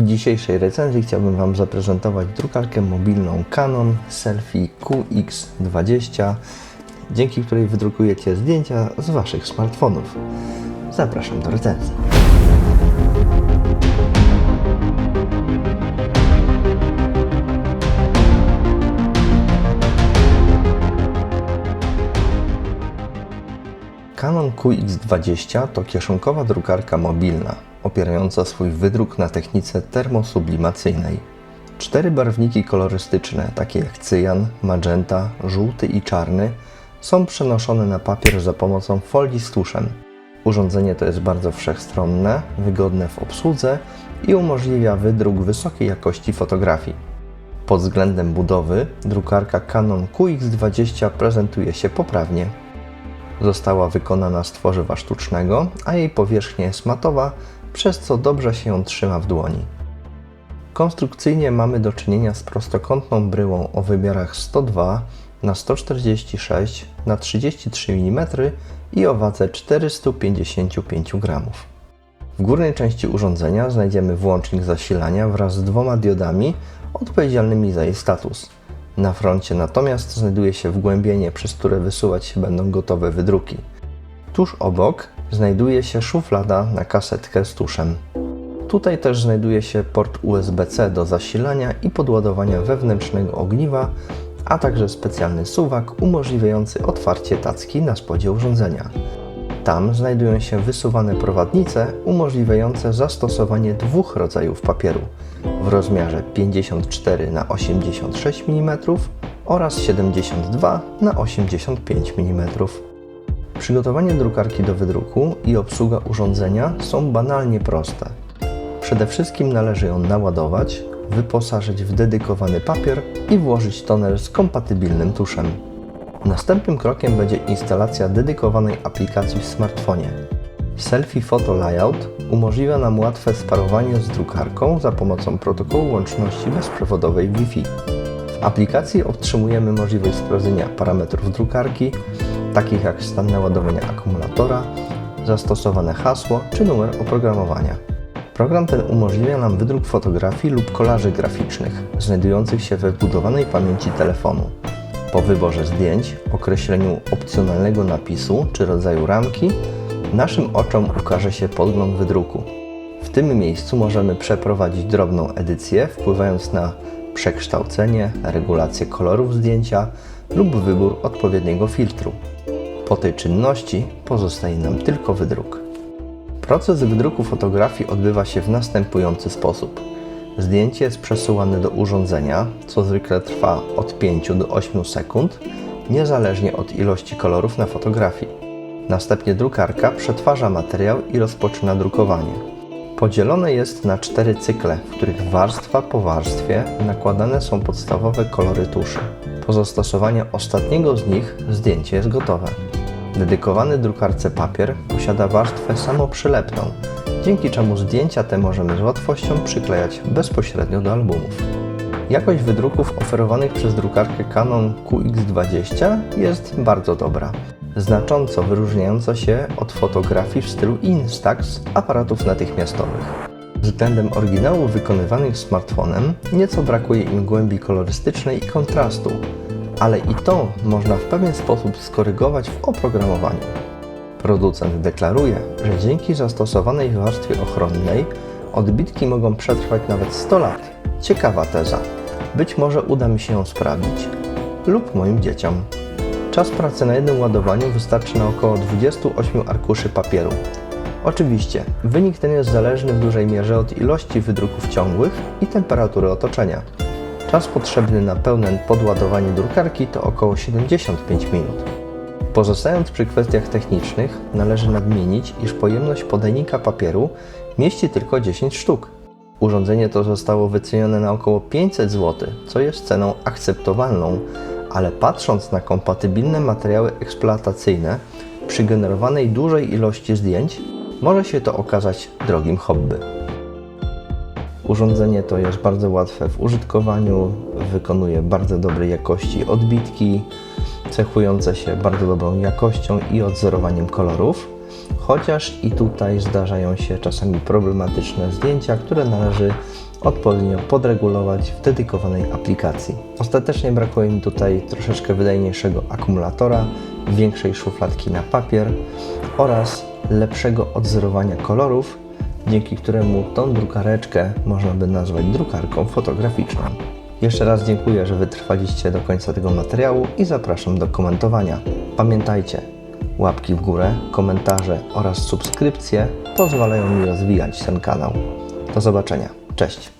W dzisiejszej recenzji chciałbym Wam zaprezentować drukarkę mobilną Canon Selfie QX20, dzięki której wydrukujecie zdjęcia z Waszych smartfonów. Zapraszam do recenzji. Canon QX20 to kieszonkowa drukarka mobilna, opierająca swój wydruk na technice termosublimacyjnej. Cztery barwniki kolorystyczne, takie jak cyjan, magenta, żółty i czarny, są przenoszone na papier za pomocą folii z tuszem. Urządzenie to jest bardzo wszechstronne, wygodne w obsłudze i umożliwia wydruk wysokiej jakości fotografii. Pod względem budowy drukarka Canon QX20 prezentuje się poprawnie. Została wykonana z tworzywa sztucznego, a jej powierzchnia jest matowa, przez co dobrze się ją trzyma w dłoni. Konstrukcyjnie mamy do czynienia z prostokątną bryłą o wymiarach 102 na 146 na 33 mm i o wadze 455 g. W górnej części urządzenia znajdziemy włącznik zasilania wraz z dwoma diodami odpowiedzialnymi za jej status. Na froncie natomiast znajduje się wgłębienie, przez które wysuwać się będą gotowe wydruki. Tuż obok znajduje się szuflada na kasetkę z tuszem. Tutaj też znajduje się port USB-C do zasilania i podładowania wewnętrznego ogniwa, a także specjalny suwak umożliwiający otwarcie tacki na spodzie urządzenia. Tam znajdują się wysuwane prowadnice umożliwiające zastosowanie dwóch rodzajów papieru w rozmiarze 54 na 86 mm oraz 72 na 85 mm. Przygotowanie drukarki do wydruku i obsługa urządzenia są banalnie proste. Przede wszystkim należy ją naładować, wyposażyć w dedykowany papier i włożyć toner z kompatybilnym tuszem. Następnym krokiem będzie instalacja dedykowanej aplikacji w smartfonie. Selfie Photo Layout umożliwia nam łatwe sparowanie z drukarką za pomocą protokołu łączności bezprzewodowej Wi-Fi. W aplikacji otrzymujemy możliwość sprawdzenia parametrów drukarki, takich jak stan naładowania akumulatora, zastosowane hasło czy numer oprogramowania. Program ten umożliwia nam wydruk fotografii lub kolaży graficznych znajdujących się we wbudowanej pamięci telefonu. Po wyborze zdjęć, określeniu opcjonalnego napisu czy rodzaju ramki, naszym oczom ukaże się podgląd wydruku. W tym miejscu możemy przeprowadzić drobną edycję, wpływając na przekształcenie, regulację kolorów zdjęcia lub wybór odpowiedniego filtru. Po tej czynności pozostaje nam tylko wydruk. Proces wydruku fotografii odbywa się w następujący sposób. Zdjęcie jest przesuwane do urządzenia, co zwykle trwa od 5 do 8 sekund, niezależnie od ilości kolorów na fotografii. Następnie drukarka przetwarza materiał i rozpoczyna drukowanie. Podzielone jest na cztery cykle, w których warstwa po warstwie nakładane są podstawowe kolory tuszy. Po zastosowaniu ostatniego z nich zdjęcie jest gotowe. Dedykowany drukarce papier posiada warstwę samoprzylepną, dzięki czemu zdjęcia te możemy z łatwością przyklejać bezpośrednio do albumów. Jakość wydruków oferowanych przez drukarkę Canon QX20 jest bardzo dobra, znacząco wyróżniająca się od fotografii w stylu Instax aparatów natychmiastowych. Względem oryginałów wykonywanych smartfonem nieco brakuje im głębi kolorystycznej i kontrastu, ale i to można w pewien sposób skorygować w oprogramowaniu. Producent deklaruje, że dzięki zastosowanej warstwie ochronnej odbitki mogą przetrwać nawet 100 lat. Ciekawa teza. Być może uda mi się ją sprawdzić. Lub moim dzieciom. Czas pracy na jednym ładowaniu wystarczy na około 28 arkuszy papieru. Oczywiście, wynik ten jest zależny w dużej mierze od ilości wydruków ciągłych i temperatury otoczenia. Czas potrzebny na pełne podładowanie drukarki to około 75 minut. Pozostając przy kwestiach technicznych, należy nadmienić, iż pojemność podajnika papieru mieści tylko 10 sztuk. Urządzenie to zostało wycenione na około 500 zł, co jest ceną akceptowalną, ale patrząc na kompatybilne materiały eksploatacyjne, przy generowanej dużej ilości zdjęć, może się to okazać drogim hobby. Urządzenie to jest bardzo łatwe w użytkowaniu, wykonuje bardzo dobrej jakości odbitki, cechujące się bardzo dobrą jakością i odzorowaniem kolorów, chociaż i tutaj zdarzają się czasami problematyczne zdjęcia, które należy odpowiednio podregulować w dedykowanej aplikacji. Ostatecznie brakuje mi tutaj troszeczkę wydajniejszego akumulatora, większej szufladki na papier oraz lepszego odwzorowania kolorów, dzięki któremu tą drukareczkę można by nazwać drukarką fotograficzną. Jeszcze raz dziękuję, że wytrwaliście do końca tego materiału i zapraszam do komentowania. Pamiętajcie, łapki w górę, komentarze oraz subskrypcje pozwalają mi rozwijać ten kanał. Do zobaczenia. Cześć.